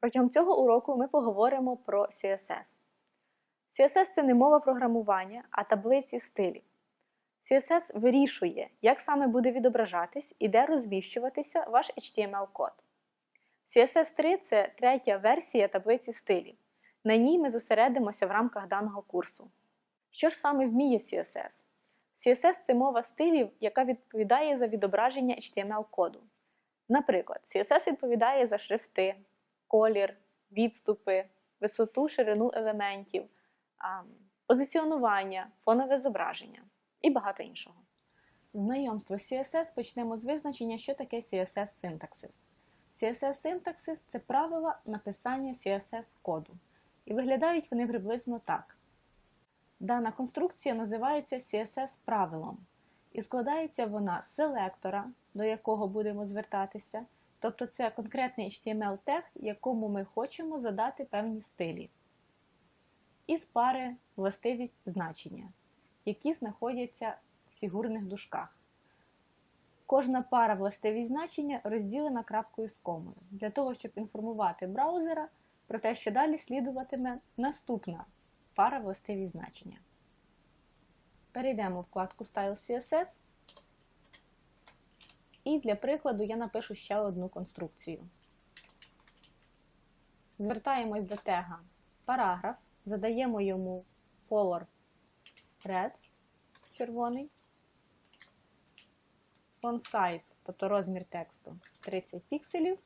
Протягом цього уроку ми поговоримо про CSS. CSS це не мова програмування, а таблиці стилів. CSS вирішує, як саме буде відображатись і де розміщуватися ваш HTML-код. CSS 3 це третя версія таблиці стилів. На ній ми зосередимося в рамках даного курсу. Що ж саме вміє CSS? CSS це мова стилів, яка відповідає за відображення HTML-коду. Наприклад, CSS відповідає за шрифти, колір, відступи, висоту, ширину елементів, позиціонування, фонове зображення і багато іншого. Знайомство з CSS почнемо з визначення, що таке CSS синтаксис. CSS синтаксис це правила написання CSS коду. І виглядають вони приблизно так. Дана конструкція називається CSS правилом, і складається вона з селектора, до якого будемо звертатися, тобто це конкретний HTML-тег, якому ми хочемо задати певні стилі, і з пари властивість значення, які знаходяться в фігурних дужках. Кожна пара властивість значення розділена крапкою з комою, для того, щоб інформувати браузера про те, що далі слідуватиме наступна пара властивість значення. Перейдемо в вкладку Style CSS. І для прикладу я напишу ще одну конструкцію. Звертаємось до тега параграф, задаємо йому color red, червоний, font size, тобто розмір тексту 30 пікселів.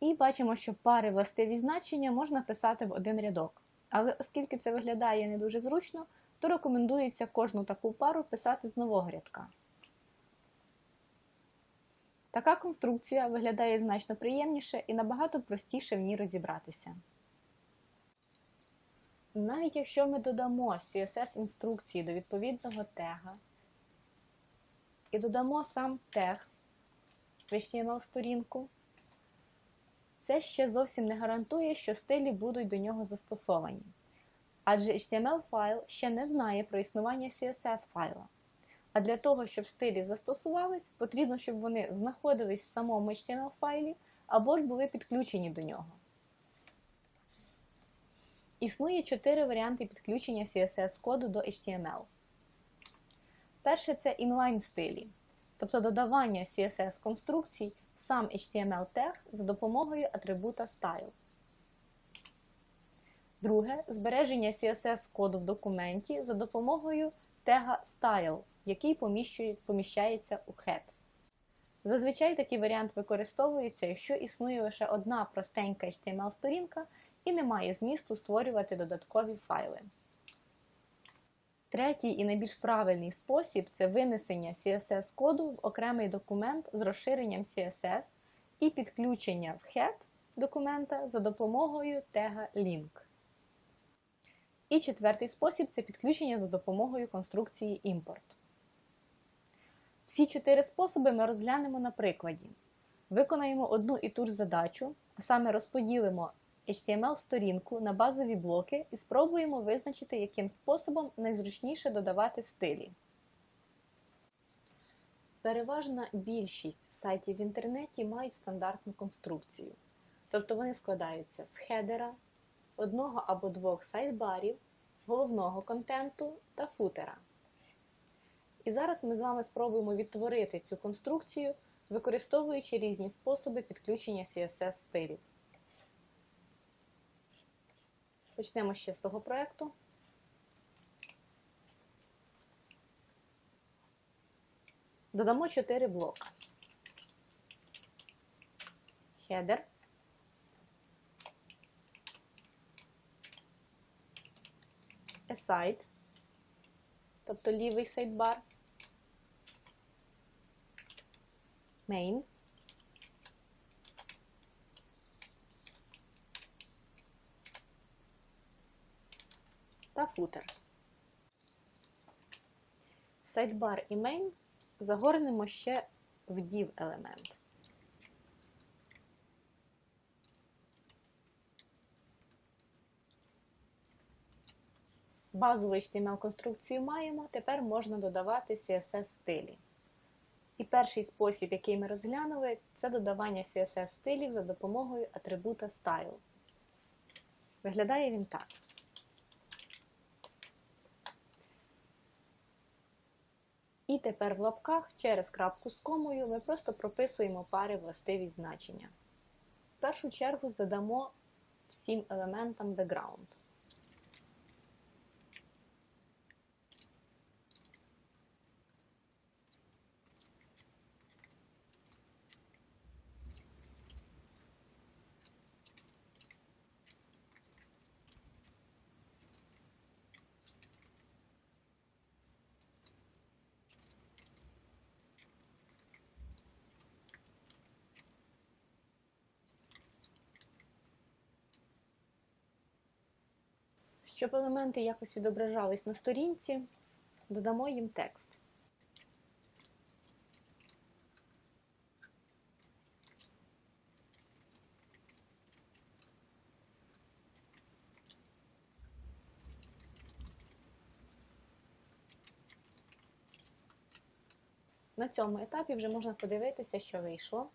І бачимо, що пари властиві значення можна писати в один рядок. Але оскільки це виглядає не дуже зручно, то рекомендується кожну таку пару писати з нового рядка. Така конструкція виглядає значно приємніше і набагато простіше в ній розібратися. Навіть якщо ми додамо CSS інструкції до відповідного тега і додамо сам тег в HTML-сторінку, це ще зовсім не гарантує, що стилі будуть до нього застосовані. Адже HTML-файл ще не знає про існування CSS-файла. А для того, щоб стилі застосувались, потрібно, щоб вони знаходились в самому HTML-файлі або ж були підключені до нього. Існує чотири варіанти підключення CSS-коду до HTML. Перше це inline стилі, тобто додавання CSS-конструкцій в сам HTML-тег за допомогою атрибута Style. Друге збереження CSS-коду в документі за допомогою тега Style, який поміщається у head. Зазвичай такий варіант використовується, якщо існує лише одна простенька HTML-сторінка і немає змісту створювати додаткові файли. Третій і найбільш правильний спосіб це винесення CSS-коду в окремий документ з розширенням CSS і підключення в head документа за допомогою тега link. І четвертий спосіб це підключення за допомогою конструкції import. Всі чотири способи ми розглянемо на прикладі. Виконаємо одну і ту ж задачу, а саме розподілимо HTML-сторінку на базові блоки і спробуємо визначити, яким способом найзручніше додавати стилі. Переважна більшість сайтів в інтернеті мають стандартну конструкцію. Тобто вони складаються з хедера, одного або двох сайдбарів, головного контенту та футера. І зараз ми з вами спробуємо відтворити цю конструкцію, використовуючи різні способи підключення CSS стилів. Почнемо ще з того проєкту. Додамо 4 блока. Header. Aside, тобто лівий сайдбар. Main. та футер. Сайдбар і main загорнемо ще в div елемент. Базову HTML-конструкцію маємо, тепер можна додавати CSS стилі. І перший спосіб, який ми розглянули, це додавання CSS стилів за допомогою атрибута Style. Виглядає він так. І тепер в лапках через крапку з комою ми просто прописуємо пари властиві значення. В першу чергу задамо всім елементам background. Щоб елементи якось відображались на сторінці, додамо їм текст. На цьому етапі вже можна подивитися, що вийшло.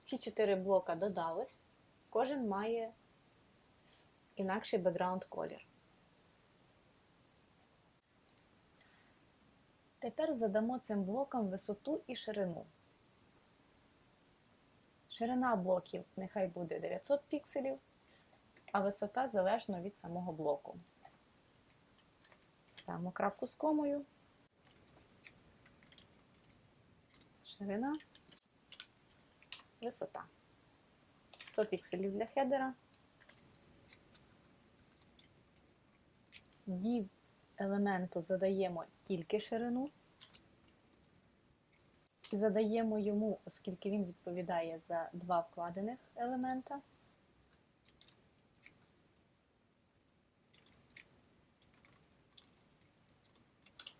Всі чотири блока додались, кожен має інакший бекграунд колір. Тепер задамо цим блокам висоту і ширину. Ширина блоків нехай буде 900 пікселів, а висота залежно від самого блоку. Ставимо крапку з комою. Ширина, висота. 100 пікселів для хедера. Div елементу задаємо тільки ширину. І задаємо йому, оскільки він відповідає за два вкладених елемента.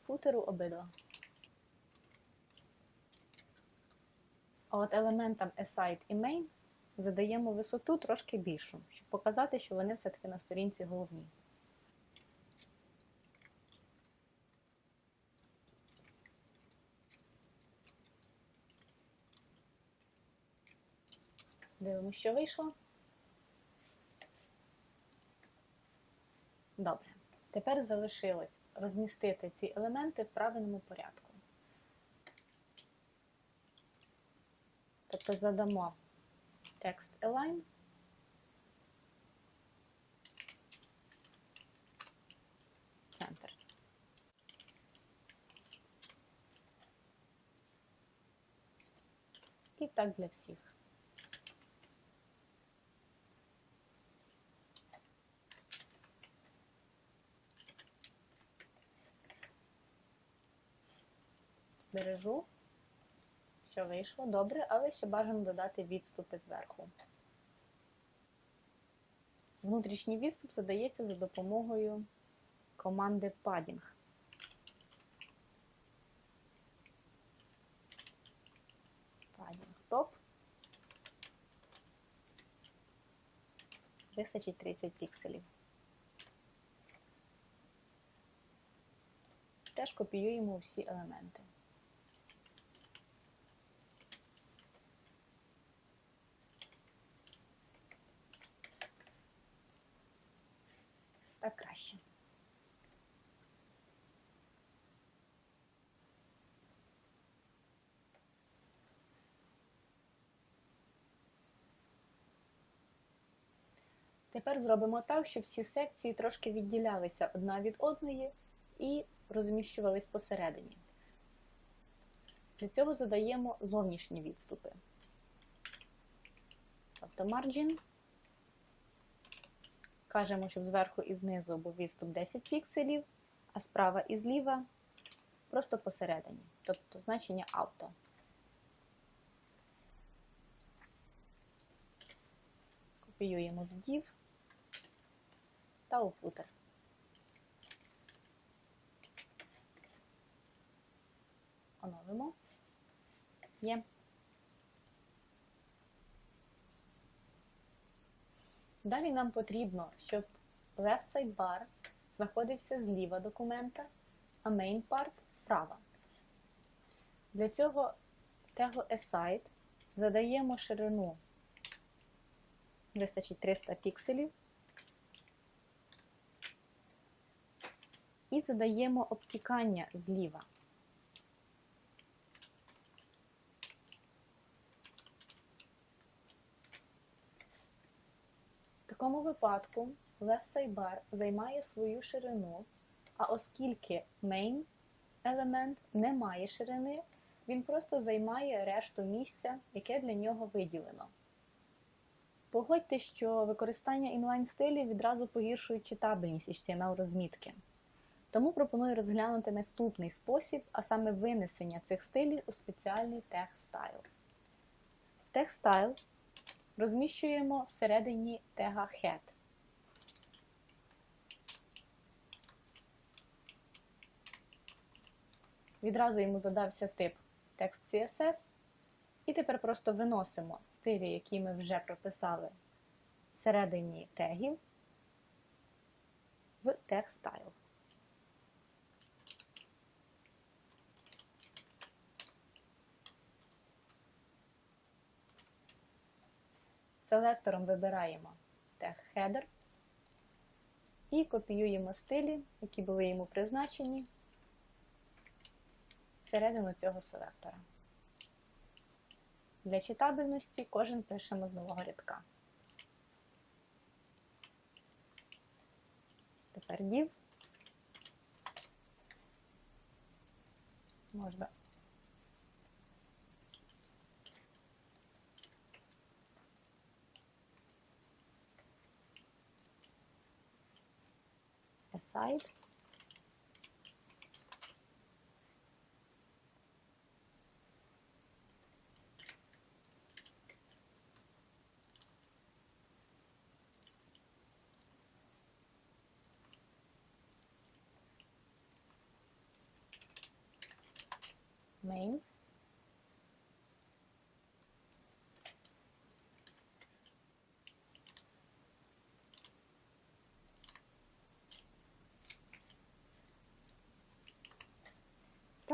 Футеру обидва. А от елементам aside і main задаємо висоту трошки більшу, щоб показати, що вони все-таки на сторінці головні. Дивимося, що вийшло. Добре. Тепер залишилось розмістити ці елементи в правильному порядку. Тобто задамо текст align. Центр. І так для всіх. Бережу, що вийшло добре, але ще бажано додати відступи зверху. Внутрішній відступ задається за допомогою команди padding. Padding топ. Вистачить 30 пікселів. Теж копіюємо всі елементи. Так краще. Тепер зробимо так, щоб всі секції трошки відділялися одна від одної і розміщувались посередині. Для цього задаємо зовнішні відступи. Тобто margin. Кажемо, щоб зверху і знизу був відступ 10 пікселів, а справа і зліва просто посередині, тобто значення auto. Копіюємо в div та у footer. Оновимо. Є. Далі нам потрібно, щоб left sidebar знаходився зліва документа, а main part справа. Для цього тегу aside задаємо ширину, вистачить 300 пікселів. І задаємо обтікання зліва. Такому випадку sidebar займає свою ширину, а оскільки main елемент не має ширини, він просто займає решту місця, яке для нього виділено. Погодьте, що використання інлайн стилів відразу погіршує читабельність HTML розмітки. Тому пропоную розглянути наступний спосіб, а саме винесення цих стилів у спеціальний тег стайл. Розміщуємо всередині тега head. Відразу йому задався тип текст CSS. І тепер просто виносимо стилі, які ми вже прописали всередині тегів в тег style. Селектором вибираємо тег header і копіюємо стилі, які були йому призначені всередину цього селектора. Для читабельності кожен пишемо з нового рядка. Тепер div. Можна aside.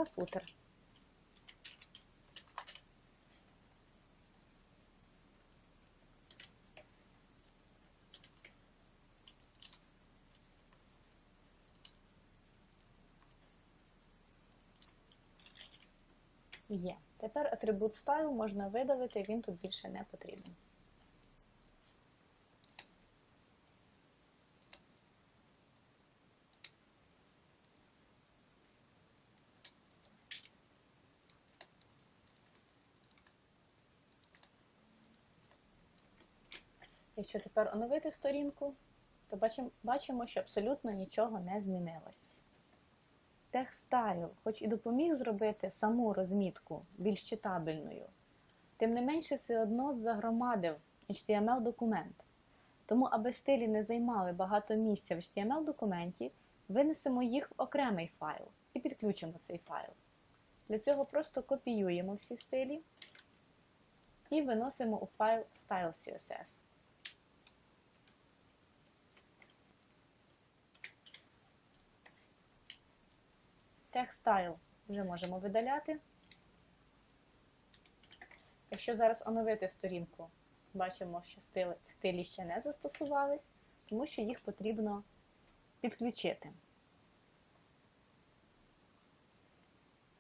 Та футер. Є. Тепер атрибут style можна видалити, він тут більше не потрібен. Якщо тепер оновити сторінку, то бачимо, бачимо, що абсолютно нічого не змінилось. TextStyle, хоч і допоміг зробити саму розмітку більш читабельною, тим не менше все одно загромадив HTML-документ. Тому, аби стилі не займали багато місця в HTML-документі, винесемо їх в окремий файл і підключимо цей файл. Для цього просто копіюємо всі стилі і виносимо у файл Style.css. Style вже можемо видаляти. Якщо зараз оновити сторінку, бачимо, що стилі, стилі ще не застосувались, тому що їх потрібно підключити.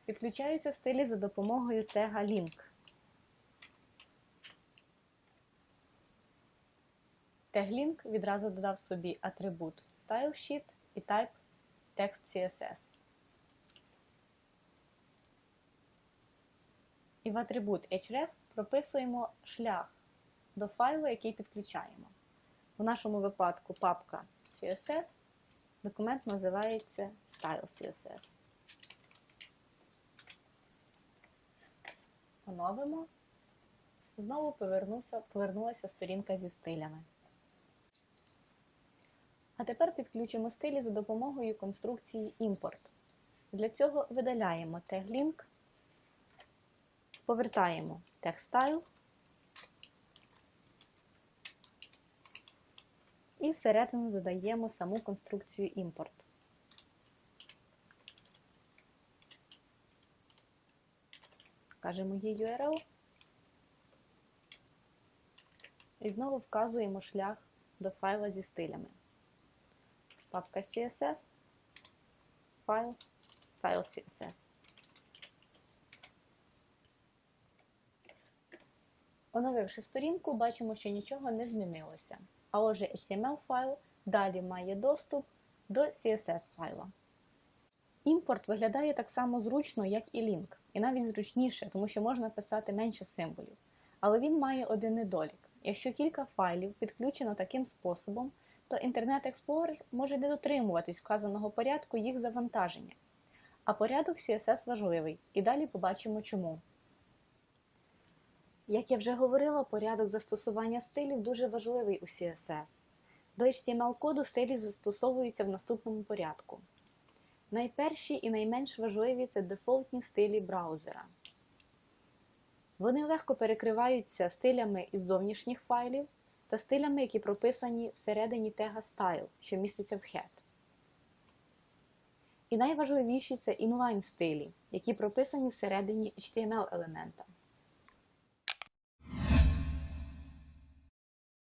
Підключаються стилі за допомогою тега Link. Тег Link відразу додав собі атрибут StyleSheet і type Text CSS. І в атрибут href прописуємо шлях до файлу, який підключаємо. В нашому випадку папка CSS, документ називається Style.css. Оновимо. Знову повернулася сторінка зі стилями. А тепер підключимо стилі за допомогою конструкції Import. Для цього видаляємо тег-link Повертаємо TextStyle і всередину додаємо саму конструкцію імпорт. кажемо їй URL. І знову вказуємо шлях до файла зі стилями. Папка CSS, файл, Style CSS. Оновивши сторінку, бачимо, що нічого не змінилося. А отже, HTML файл далі має доступ до CSS файла. Імпорт виглядає так само зручно, як і лінк, і навіть зручніше, тому що можна писати менше символів. Але він має один недолік. Якщо кілька файлів підключено таким способом, то Internet Explorer може не дотримуватись вказаного порядку їх завантаження. А порядок CSS важливий, і далі побачимо чому. Як я вже говорила, порядок застосування стилів дуже важливий у CSS. До HTML-коду стилі застосовуються в наступному порядку. Найперші і найменш важливі це дефолтні стилі браузера. Вони легко перекриваються стилями із зовнішніх файлів та стилями, які прописані всередині тега Style, що міститься в head. І найважливіші це inline стилі, які прописані всередині HTML елемента.